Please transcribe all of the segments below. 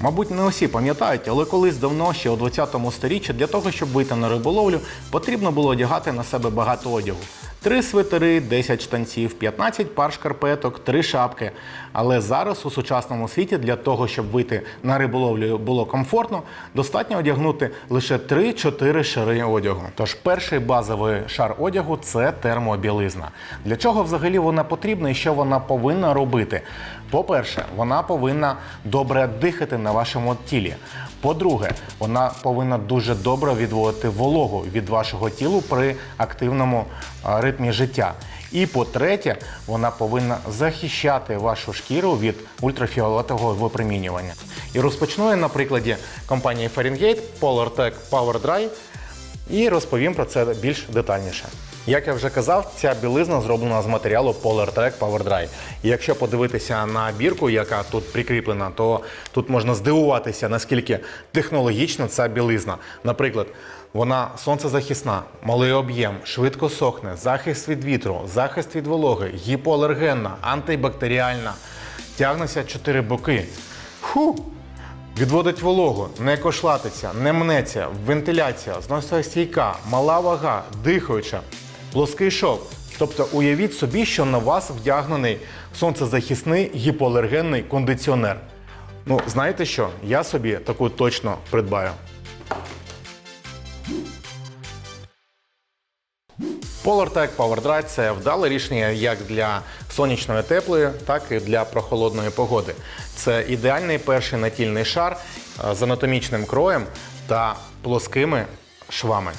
Мабуть, не усі пам'ятають, але колись давно, ще у 20-му сторіччі, для того, щоб вийти на риболовлю, потрібно було одягати на себе багато одягу. Три свитери, 10 штанців, 15 пар шкарпеток, три шапки. Але зараз у сучасному світі для того, щоб вийти на риболовлю було комфортно, достатньо одягнути лише 3-4 шари одягу. Тож перший базовий шар одягу це термобілизна. Для чого взагалі вона потрібна і що вона повинна робити? По-перше, вона повинна добре дихати на вашому тілі. По-друге, вона повинна дуже добре відводити вологу від вашого тіла при активному ритмі життя. І по-третє, вона повинна захищати вашу шкіру від ультрафіолетового випромінювання. І розпочну я на прикладі компанії Fahrenheit PolarTech Power Dry і розповім про це більш детальніше. Як я вже казав, ця білизна зроблена з матеріалу PolarTrack Power Dry. І якщо подивитися на бірку, яка тут прикріплена, то тут можна здивуватися, наскільки технологічна ця білизна. Наприклад, вона сонцезахисна, малий об'єм, швидко сохне, захист від вітру, захист від вологи, гіпоалергенна, антибактеріальна, тягнеться чотири боки. Фу! Відводить вологу, не кошлатиться, не мнеться, вентиляція, зносостійка, мала вага, дихаюча, плоский шов. Тобто уявіть собі, що на вас вдягнений сонцезахисний гіпоалергенний кондиціонер. Ну, знаєте що? Я собі таку точно придбаю. PolarTech Power Dry – це вдале рішення як для сонячної теплої, так і для прохолодної погоди. Це ідеальний перший натільний шар з анатомічним кроєм та плоскими швами.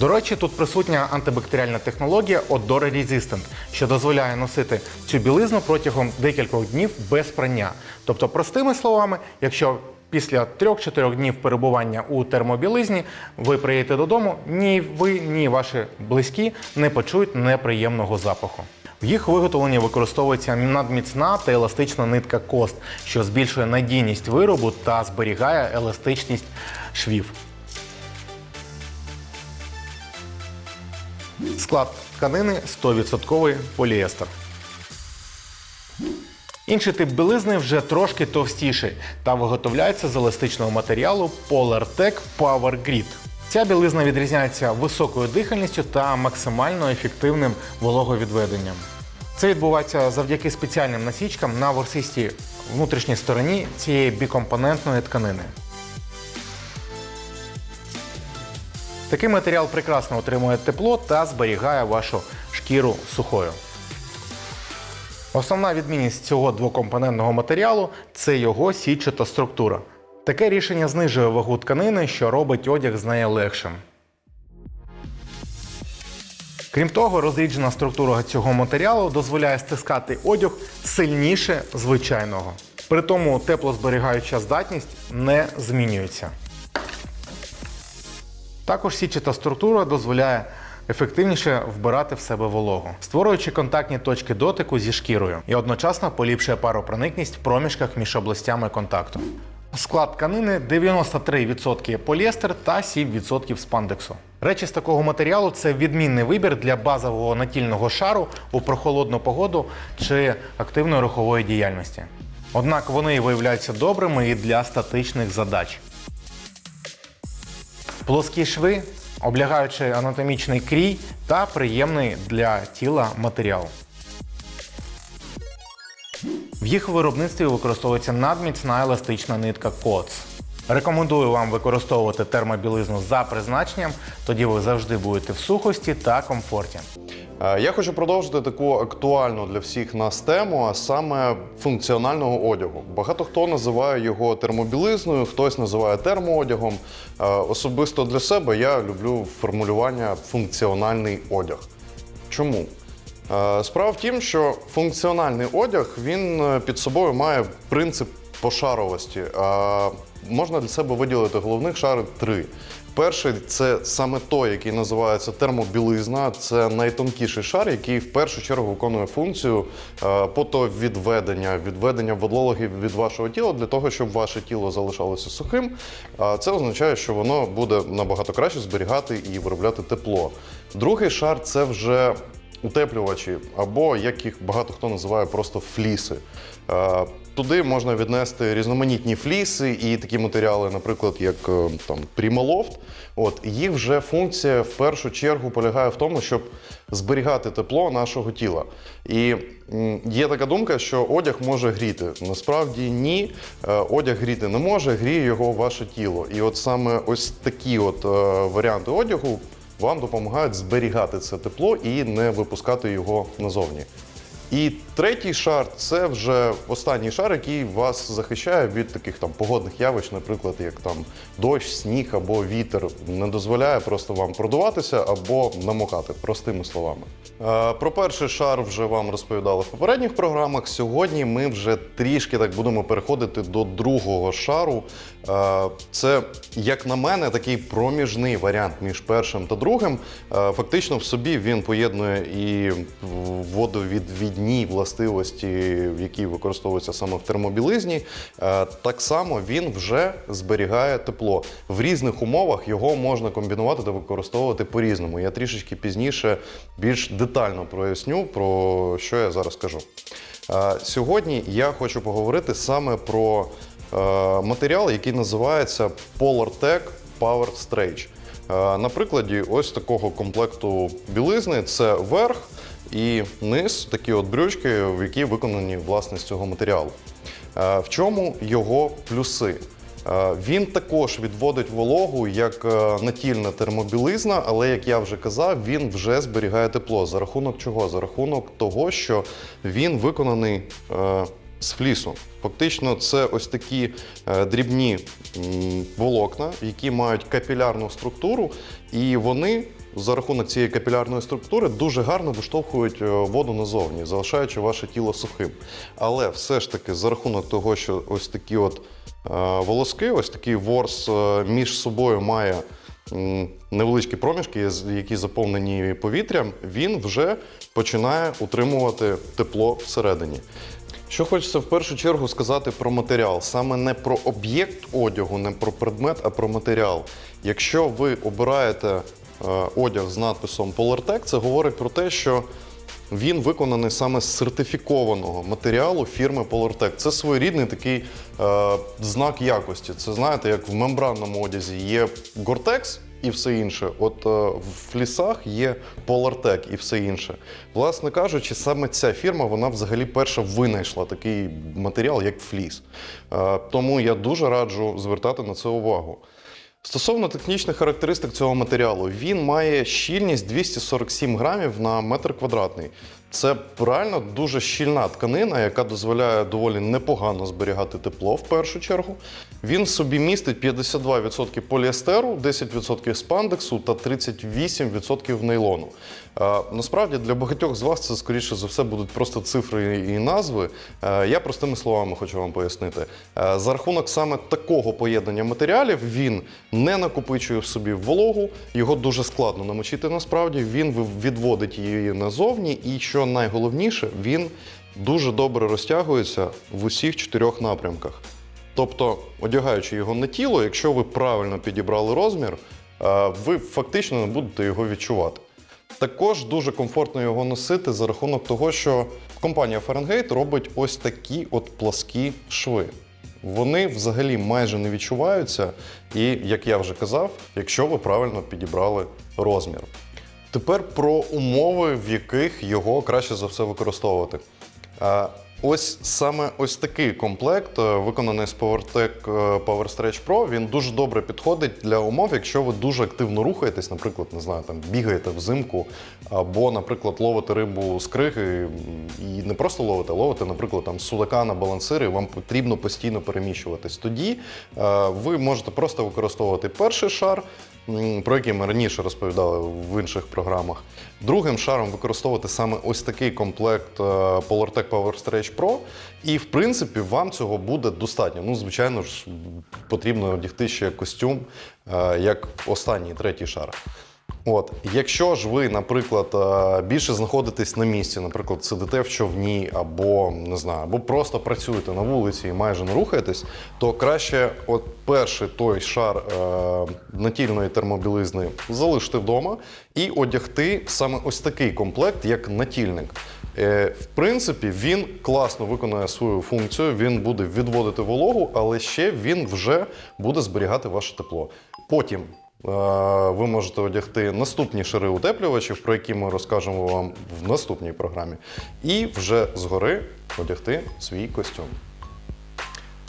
До речі, тут присутня антибактеріальна технологія Odore Resistant, що дозволяє носити цю білизну протягом декількох днів без прання. Тобто, простими словами, якщо після 3-4 днів перебування у термобілизні ви приїдете додому, ні ви, ні ваші близькі не почують неприємного запаху. В їх виготовленні використовується надміцна та еластична нитка кост, що збільшує надійність виробу та зберігає еластичність швів. Склад тканини 100% поліестер. Інший тип білизни вже трошки товстіший та виготовляється з еластичного матеріалу PolarTech Power Grid. Ця білизна відрізняється високою дихальністю та максимально ефективним вологовідведенням. Це відбувається завдяки спеціальним насічкам на ворсистій внутрішній стороні цієї бікомпонентної тканини. Такий матеріал прекрасно отримує тепло та зберігає вашу шкіру сухою. Основна відмінність цього двокомпонентного матеріалу це його сітчата структура. Таке рішення знижує вагу тканини, що робить одяг з нею легшим. Крім того, розріджена структура цього матеріалу дозволяє стискати одяг сильніше звичайного. При тому теплозберігаюча здатність не змінюється. Також сітчата структура дозволяє ефективніше вбирати в себе вологу, створюючи контактні точки дотику зі шкірою і одночасно поліпшує паропроникність в проміжках між областями контакту. Склад тканини 93% поліестер та 7% спандексу. Речі з такого матеріалу це відмінний вибір для базового натільного шару у прохолодну погоду чи активної рухової діяльності. Однак вони виявляються добрими і для статичних задач. Плоскі шви, облягаючи анатомічний крій та приємний для тіла матеріал. В їх виробництві використовується надміцна еластична нитка КОЦ. Рекомендую вам використовувати термобілизну за призначенням, тоді ви завжди будете в сухості та комфорті. Е, Я хочу продовжити таку актуальну для всіх нас тему, а саме функціонального одягу. Багато хто називає його термобілизною, хтось називає термоодягом. Е, Особисто для себе я люблю формулювання функціональний одяг. Чому? Е, Справа в тім, що функціональний одяг він під собою має принцип пошаровості. Можна для себе виділити головних шарів три. Перший це саме той, який називається термобілизна. Це найтонкіший шар, який в першу чергу виконує функцію е, потовідведення, відведення вологи від вашого тіла для того, щоб ваше тіло залишалося сухим. Це означає, що воно буде набагато краще зберігати і виробляти тепло. Другий шар це вже утеплювачі, або як їх багато хто називає просто фліси. Туди можна віднести різноманітні фліси і такі матеріали, наприклад, як е, там Primaloft. От їх вже функція в першу чергу полягає в тому, щоб зберігати тепло нашого тіла. І є така думка, що одяг може гріти. Насправді ні, Е, одяг гріти не може, гріє його ваше тіло. І от саме ось такі от е, варіанти одягу вам допомагають зберігати це тепло і не випускати його назовні. І третій шар це вже останній шар, який вас захищає від таких там погодних явищ, наприклад, як там дощ, сніг або вітер, не дозволяє просто вам продуватися або намокати, простими словами. Е, Про перший шар вже вам розповідали в попередніх програмах. Сьогодні ми вже трішки так будемо переходити до другого шару. Е, Це, як на мене, такий проміжний варіант між першим та другим. Е, Фактично в собі він поєднує і водовідвідні властивості, які використовуються саме в термобілизні. Е, Так само він вже зберігає тепло. В різних умовах його можна комбінувати та використовувати по-різному. Я трішечки пізніше більш детально проясню, про що я зараз кажу. Сьогодні я хочу поговорити саме про матеріал, який називається PolarTech Power Stretch. Е, На прикладі ось такого комплекту білизни це верх і низ, такі от брючки, в які виконані власне з цього матеріалу. Е, В чому його плюси? Е, Він також відводить вологу як е, натільна термобілизна, але як я вже казав, він вже зберігає тепло. За рахунок чого? За рахунок того, що він виконаний е, з флісу. Фактично, це ось такі е, дрібні волокна, які мають капілярну структуру, і вони за рахунок цієї капілярної структури дуже гарно виштовхують е, воду назовні, залишаючи ваше тіло сухим. Але все ж таки, за рахунок того, що ось такі от е, волоски, ось такий ворс між собою має невеличкі проміжки, які заповнені повітрям, він вже починає утримувати тепло всередині. Що хочеться в першу чергу сказати про матеріал, саме не про об'єкт одягу, не про предмет, а про матеріал. Якщо ви обираєте е, одяг з надписом PolarTech, це говорить про те, що він виконаний саме з сертифікованого матеріалу фірми PolarTech. Це своєрідний такий е, знак якості. Це знаєте, як в мембранному одязі є Gore-Tex і все інше. От е, в флісах є PolarTech і все інше. Власне кажучи, саме ця фірма вона взагалі перша винайшла такий матеріал, як фліс. Е, тому я дуже раджу звертати на це увагу. Стосовно технічних характеристик цього матеріалу, він має щільність 247 грамів на метр квадратний. Це реально дуже щільна тканина, яка дозволяє доволі непогано зберігати тепло в першу чергу. Він в собі містить 52% поліестеру, 10% спандексу та 38% нейлону. Е, Насправді для багатьох з вас це скоріше за все будуть просто цифри і назви. Е, Я простими словами хочу вам пояснити. Е, За рахунок саме такого поєднання матеріалів він не накопичує в собі вологу, його дуже складно намочити насправді. Він відводить її назовні, і що найголовніше, він дуже добре розтягується в усіх чотирьох напрямках. Тобто, одягаючи його на тіло, якщо ви правильно підібрали розмір, е, ви фактично не будете його відчувати. Також дуже комфортно його носити за рахунок того, що компанія Fahrenheit робить ось такі от пласкі шви. Вони взагалі майже не відчуваються, і, як я вже казав, якщо ви правильно підібрали розмір. Тепер про умови, в яких його краще за все використовувати. Ось саме ось такий комплект, е, виконаний з PowerTech е, Power Stretch Pro, він дуже добре підходить для умов, якщо ви дуже активно рухаєтесь, наприклад, не знаю, там бігаєте взимку, або, наприклад, ловите рибу з криги і не просто ловите, а ловите, наприклад, там судака на балансири, вам потрібно постійно переміщуватись. Тоді е, ви можете просто використовувати перший шар, про який ми раніше розповідали в інших програмах. Другим шаром використовувати саме ось такий комплект PolarTech Power Stretch Pro. І, в принципі, вам цього буде достатньо. Ну, звичайно ж, потрібно одягти ще костюм, е, як останній третій шар. От, якщо ж ви, наприклад, е, більше знаходитесь на місці, наприклад, сидите в човні, або не знаю, або просто працюєте на вулиці і майже не рухаєтесь, то краще, от перший той шар е, натільної термобілизни залишити вдома і одягти саме ось такий комплект, як натільник. Е, В принципі, він класно виконує свою функцію, він буде відводити вологу, але ще він вже буде зберігати ваше тепло. Потім е, ви можете одягти наступні шари утеплювачів, про які ми розкажемо вам в наступній програмі, і вже згори одягти свій костюм.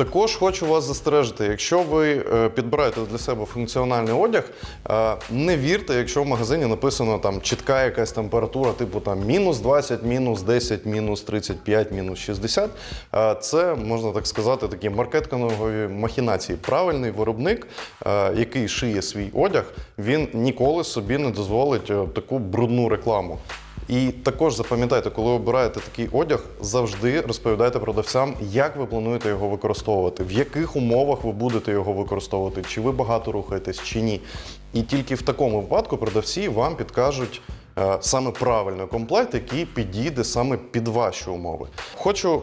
Також хочу вас застережити, якщо ви е, підбираєте для себе функціональний одяг, е, не вірте, якщо в магазині написано там чітка якась температура, типу там мінус 20, мінус 10, мінус 35, мінус 60. Е, Це можна так сказати, такі маркетингові махінації. Правильний виробник, який шиє свій одяг, він ніколи собі не дозволить таку брудну рекламу. І також запам'ятайте, коли обираєте такий одяг, завжди розповідайте продавцям, як ви плануєте його використовувати, в яких умовах ви будете його використовувати, чи ви багато рухаєтесь, чи ні. І тільки в такому випадку продавці вам підкажуть е, саме правильний комплект, який підійде саме під ваші умови. Хочу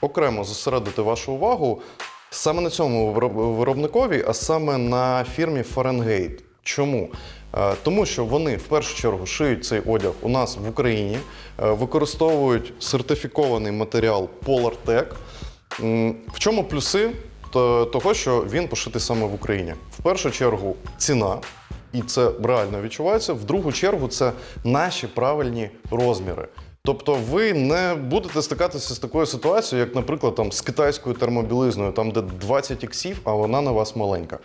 окремо зосередити вашу увагу саме на цьому виробникові, а саме на фірмі Fahrenheit. Чому? Е, Тому що вони в першу чергу шиють цей одяг у нас в Україні, е, використовують сертифікований матеріал PolarTec. В чому плюси того, що він пошитий саме в Україні? В першу чергу ціна, і це реально відчувається. В другу чергу це наші правильні розміри. Тобто ви не будете стикатися з такою ситуацією, як, наприклад, там, з китайською термобілизною, там, де 20 іксів, а вона на вас маленька.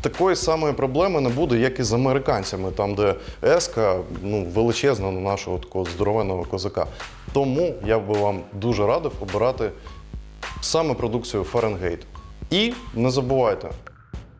Такої самої проблеми не буде, як і з американцями, там, де еска ну, величезна на нашого такого здоровенного козака. Тому я би вам дуже радив обирати саме продукцію Fahrenheit. І не забувайте,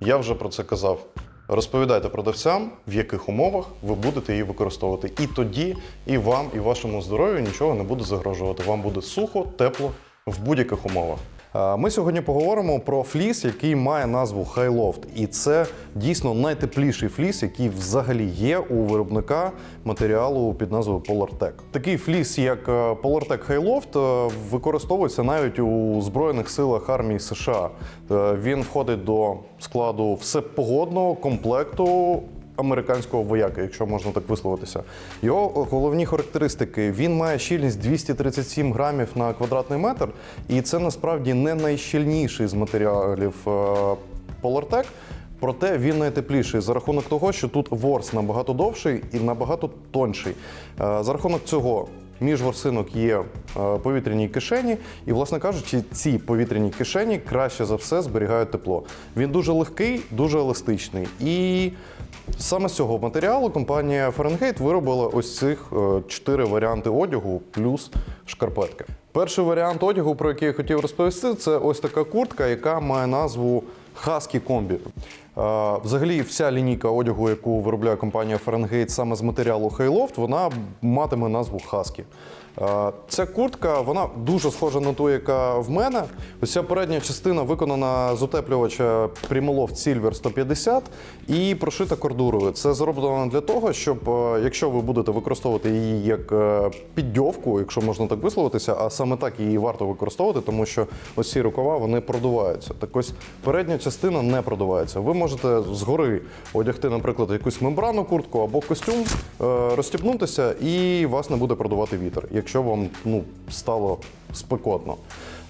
я вже про це казав. Розповідайте продавцям, в яких умовах ви будете її використовувати. І тоді і вам, і вашому здоров'ю нічого не буде загрожувати. Вам буде сухо, тепло в будь-яких умовах. Ми сьогодні поговоримо про фліс, який має назву Highloft. І це дійсно найтепліший фліс, який взагалі є у виробника матеріалу під назвою PolarTec. Такий фліс, як е, PolarTec Highloft, е, використовується навіть у Збройних силах армії США. Е, Він входить до складу всепогодного комплекту американського вояка, якщо можна так висловитися. Його головні характеристики: він має щільність 237 грамів на квадратний метр, і це насправді не найщільніший з матеріалів е, PolarTec, Проте він найтепліший за рахунок того, що тут ворс набагато довший і набагато тонший. Е, За рахунок цього між ворсинок є е, повітряні кишені, і, власне кажучи, ці повітряні кишені краще за все зберігають тепло. Він дуже легкий, дуже еластичний. І саме з цього матеріалу компанія Fahrenheit виробила ось цих е, чотири варіанти одягу плюс шкарпетки. Перший варіант одягу, про який я хотів розповісти, це ось така куртка, яка має назву Combi. Е, Взагалі, вся лінійка одягу, яку виробляє компанія Фаренгейт саме з матеріалу Хейлофт, вона матиме назву Husky. Е, Ця куртка вона дуже схожа на ту, яка в мене. Ось передня частина виконана з утеплювача Primaloft Silver 150 і прошита кордурою. Це зроблено для того, щоб е, якщо ви будете використовувати її як е, піддьовку, якщо можна так висловитися, а саме так її варто використовувати, тому що ось ці рукава вони продуваються. Так ось передня частина не продувається. Ви можете згори одягти, наприклад, якусь мембранну куртку або костюм, розстібнутися, і вас не буде продувати вітер, якщо вам ну, стало спекотно.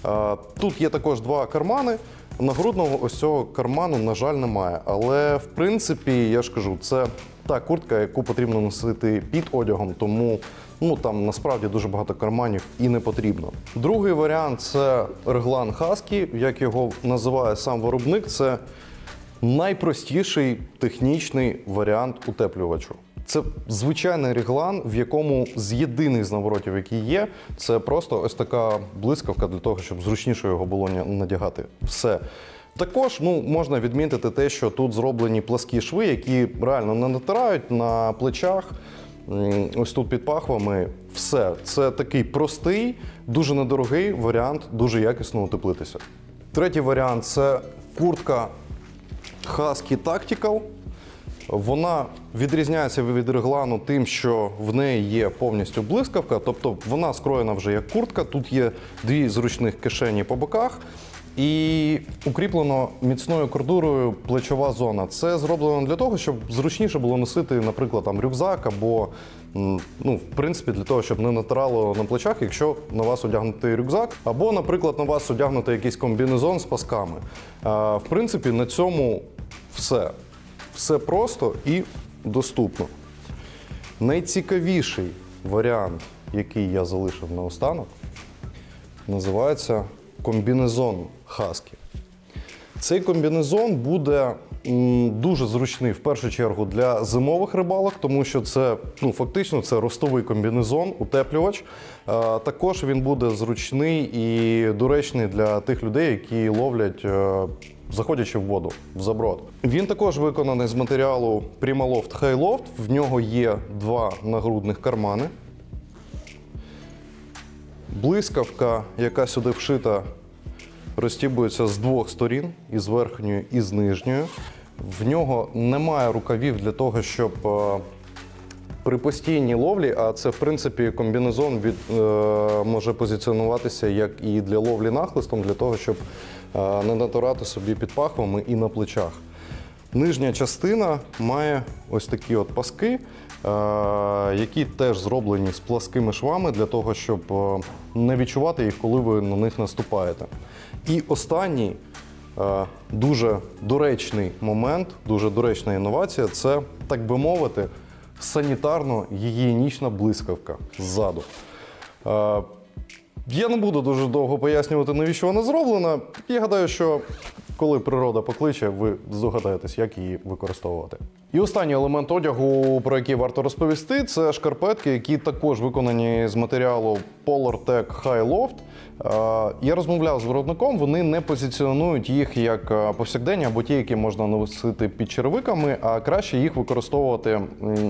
Е, Тут є також два кармани. Нагрудного ось цього карману, на жаль, немає. Але в принципі, я ж кажу, це та куртка, яку потрібно носити під одягом, тому ну там насправді дуже багато карманів і не потрібно. Другий варіант це реглан Husky, як його називає сам виробник. Це найпростіший технічний варіант утеплювачу. Це звичайний реглан, в якому з єдиних з наворотів, які є, це просто ось така блискавка для того, щоб зручніше його було надягати. Все. Також ну, можна відмітити те, що тут зроблені пласкі шви, які реально не натирають на плечах. Ось тут під пахвами все. Це такий простий, дуже недорогий варіант, дуже якісно утеплитися. Третій варіант це куртка Husky Tactical. Вона відрізняється від реглану тим, що в неї є повністю блискавка, тобто вона скроєна вже як куртка. Тут є дві зручних кишені по боках. І укріплено міцною кордурою плечова зона. Це зроблено для того, щоб зручніше було носити, наприклад, там рюкзак або ну, в принципі, для того, щоб не натирало на плечах, якщо на вас одягнутий рюкзак, або, наприклад, на вас одягнутий якийсь комбінезон з пасками. В принципі, на цьому все. Все просто і доступно. Найцікавіший варіант, який я залишив наостанок, називається комбінезон Husky. Цей комбінезон буде дуже зручний в першу чергу для зимових рибалок, тому що це ну, фактично це ростовий комбінезон, утеплювач. Е, також він буде зручний і доречний для тих людей, які ловлять. Заходячи в воду в заброд. Він також виконаний з матеріалу Primaloft Highloft. В нього є два нагрудних кармани. Блискавка, яка сюди вшита, розтібується з двох сторін, і з верхньої, і з нижньої. В нього немає рукавів для того, щоб е, при постійній ловлі, а це в принципі комбінезон від, е, може позиціонуватися як і для ловлі нахлистом, для того, щоб не натирати собі під пахвами і на плечах. Нижня частина має ось такі от паски, е, які теж зроблені з пласкими швами для того, щоб е, не відчувати їх, коли ви на них наступаєте. І останній е, дуже доречний момент, дуже доречна інновація це, так би мовити, санітарно-гігієнічна блискавка ззаду. Я не буду дуже довго пояснювати, навіщо вона зроблена. Я гадаю, що коли природа покличе, ви здогадаєтесь, як її використовувати. І останній елемент одягу, про який варто розповісти, це шкарпетки, які також виконані з матеріалу PolarTec High Loft. Е, Я розмовляв з виробником, вони не позиціонують їх як е, повсякденні або ті, які можна носити під черевиками, а краще їх використовувати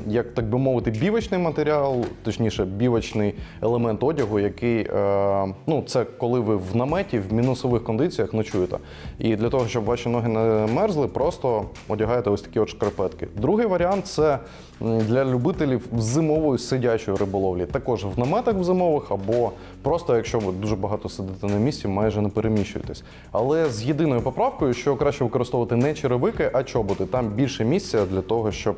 як так би мовити, бівочний матеріал, точніше, бівочний елемент одягу, який е, ну це коли ви в наметі в мінусових кондиціях ночуєте. І для того, щоб ваші ноги не мерзли, просто одягаєте ось такі от шкарпетки. Другий варіант це для любителів зимової сидячої риболовлі. Також в наметах в зимових, або просто якщо ви дуже багато сидите на місці, майже не переміщуєтесь. Але з єдиною поправкою, що краще використовувати не черевики, а чоботи. Там більше місця для того, щоб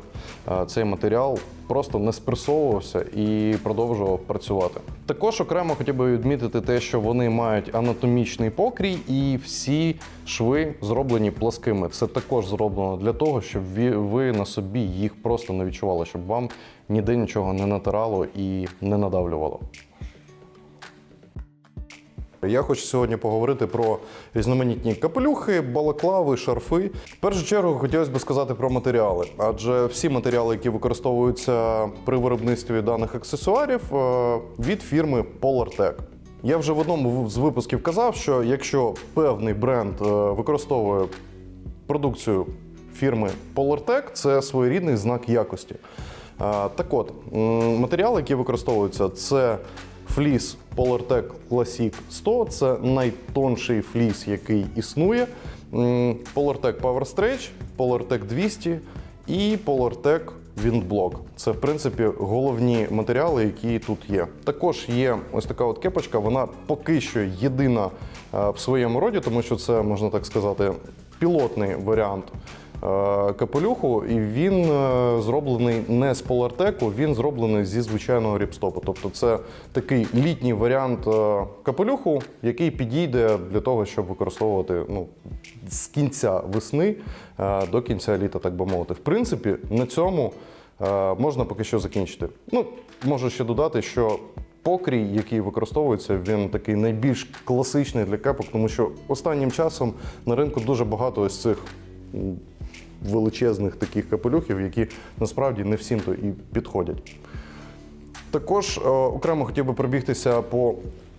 е, цей матеріал просто не спресовувався і продовжував працювати. Також окремо хотів би відмітити те, що вони мають анатомічний покрій, і всі шви зроблені пласкими. Це також зроблено для того, щоб ви на собі їх просто не відчували, щоб вам ніде нічого не натирало і не надавлювало. Я хочу сьогодні поговорити про різноманітні капелюхи, балаклави, шарфи. В першу чергу хотілося б сказати про матеріали, адже всі матеріали, які використовуються при виробництві даних аксесуарів, е, від фірми PolarTec. Я вже в одному з випусків казав, що якщо певний бренд е, використовує продукцію фірми PolarTec, це своєрідний знак якості. Так от, матеріали, які використовуються, це фліс PolarTec Classic 100, це найтонший фліс, який існує. PolarTec Power Stretch, PolarTec 200 і PolarTec Windblock. Це, в принципі, головні матеріали, які тут є. Також є ось така от кепочка, вона поки що єдина е, в своєму роді, тому що це, можна так сказати, пілотний варіант капелюху, і він е, зроблений не з полартеку, він зроблений зі звичайного ріпстопу. Тобто це такий літній варіант е, капелюху, який підійде для того, щоб використовувати ну, з кінця весни е, до кінця літа, так би мовити. В принципі, на цьому е, можна поки що закінчити. Ну, можу ще додати, що Покрій, який використовується, він такий найбільш класичний для кепок, тому що останнім часом на ринку дуже багато ось цих величезних таких капелюхів, які насправді не всім то і підходять. Також е, окремо хотів би пробігтися по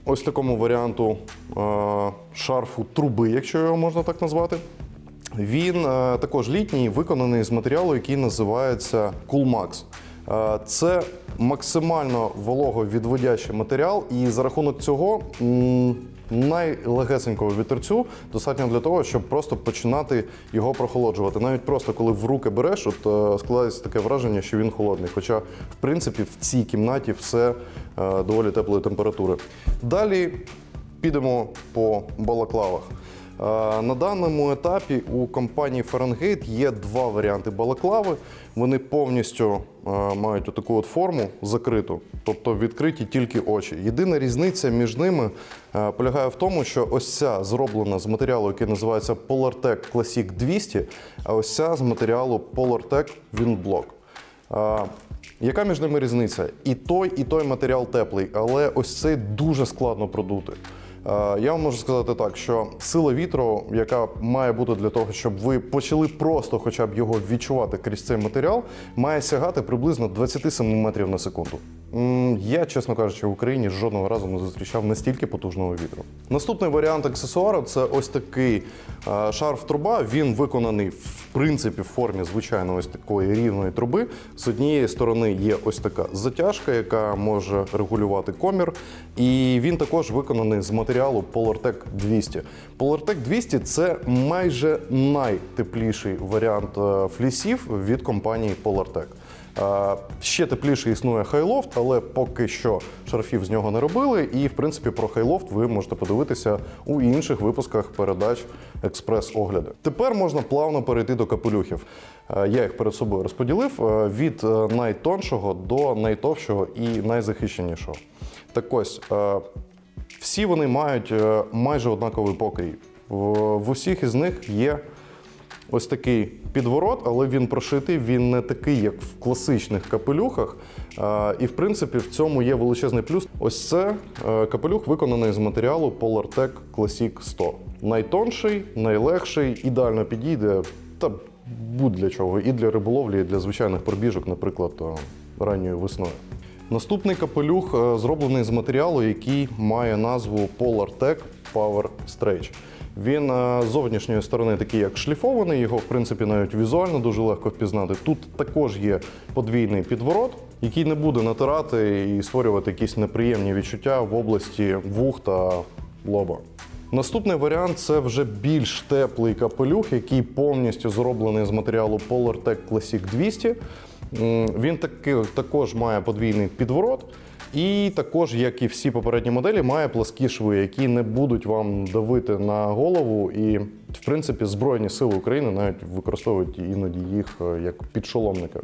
ось такому варіанту е, шарфу труби, якщо його можна так назвати. Він е, також літній, виконаний з матеріалу, який називається Coolmax. Е, це максимально вологовідводящий матеріал, і за рахунок цього м, найлегесенького вітерцю достатньо для того, щоб просто починати його прохолоджувати. Навіть просто коли в руки береш, от е, складається таке враження, що він холодний. Хоча, в принципі, в цій кімнаті все е, доволі теплої температури. Далі підемо по балаклавах. Е, На даному етапі у компанії Fahrenheit є два варіанти балаклави. Вони повністю е, мають таку от форму закриту, тобто відкриті тільки очі. Єдина різниця між ними е, полягає в тому, що ось ця зроблена з матеріалу, який називається PolarTec Classic 200, а ось ця з матеріалу PolarTec Windblock. Яка між ними різниця? І той, і той матеріал теплий, але ось цей дуже складно продути. Е, Я вам можу сказати так, що сила вітру, яка має бути для того, щоб ви почали просто хоча б його відчувати крізь цей матеріал, має сягати приблизно 27 метрів на секунду. Я, чесно кажучи, в Україні жодного разу не зустрічав настільки потужного вітру. Наступний варіант аксесуару це ось такий е, шарф труба. Він виконаний в принципі в формі звичайно ось такої рівної труби. З однієї сторони є ось така затяжка, яка може регулювати комір. І він також виконаний з матеріалу PolarTec 200. PolarTec 200 це майже найтепліший варіант е, флісів від компанії PolarTec. Е, Ще тепліше існує Хайлофт, але поки що шарфів з нього не робили. І в принципі про Хайлофт ви можете подивитися у інших випусках передач експрес-огляди. Тепер можна плавно перейти до капелюхів. Е, Я їх перед собою розподілив е, від найтоншого до найтовшого і найзахищенішого. Так ось. всі вони мають майже однаковий покрій. В усіх із них є ось такий підворот, але він прошитий, він не такий, як в класичних капелюхах. І в принципі в цьому є величезний плюс. Ось це е, капелюх виконаний з матеріалу PolarTec Classic 100. Найтонший, найлегший, ідеально підійде та будь-для чого. І для риболовлі, і для звичайних пробіжок, наприклад, ранньою весною. Наступний капелюх е, зроблений з матеріалу, який має назву PolarTec Power Stretch. Він е, зовнішньої сторони такий як шліфований, його в принципі навіть візуально дуже легко впізнати. Тут також є подвійний підворот, який не буде натирати і створювати якісь неприємні відчуття в області вух та лоба. Наступний варіант це вже більш теплий капелюх, який повністю зроблений з матеріалу PolarTec Classic 200. Він таки, також має подвійний підворот. І також, як і всі попередні моделі, має пласкі шви, які не будуть вам давити на голову. І, в принципі, Збройні сили України навіть використовують іноді їх е, як підшоломники.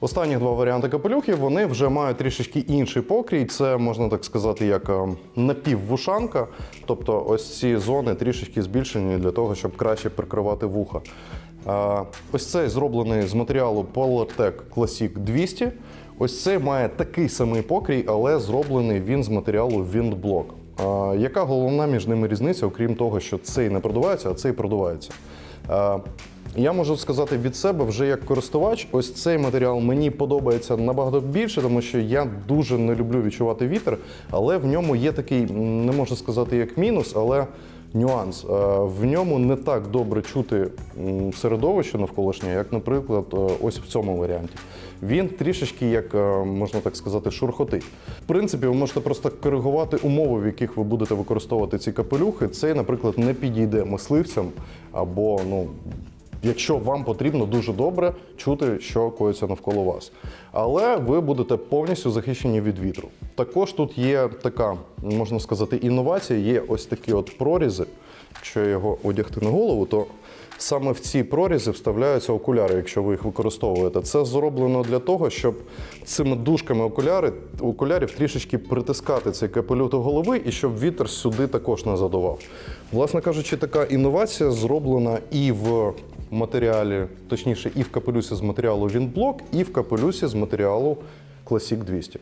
Останні два варіанти капелюхів вони вже мають трішечки інший покрій. Це можна так сказати, як е, напіввушанка. Тобто, ось ці зони трішечки збільшені для того, щоб краще прикривати вуха. Е, Ось цей зроблений з матеріалу PolarTec Classic 200. Ось цей має такий самий покрій, але зроблений він з матеріалу Windblock. Е, Яка головна між ними різниця, окрім того, що цей не продувається, а цей продувається? Е, я можу сказати від себе вже як користувач, ось цей матеріал мені подобається набагато більше, тому що я дуже не люблю відчувати вітер, але в ньому є такий, не можу сказати як мінус, але нюанс. Е, В ньому не так добре чути середовище навколишнє, як, наприклад, е, ось в цьому варіанті. Він трішечки, як е, можна так сказати, шурхотить. В принципі, ви можете просто коригувати умови, в яких ви будете використовувати ці капелюхи. Цей, наприклад, не підійде мисливцям або ну якщо вам потрібно дуже добре чути, що коїться навколо вас. Але ви будете повністю захищені від вітру. Також тут є така, можна сказати, інновація, є ось такі от прорізи. Якщо його одягти на голову, то саме в ці прорізи вставляються окуляри, якщо ви їх використовуєте. Це зроблено для того, щоб цими дужками окуляри, окулярів трішечки притискати цей капелюх до голови і щоб вітер сюди також не задував. Власне кажучи, така інновація зроблена і в матеріалі, точніше, і в капелюсі з матеріалу Вінблок, і в капелюсі з матеріалу Classic 200.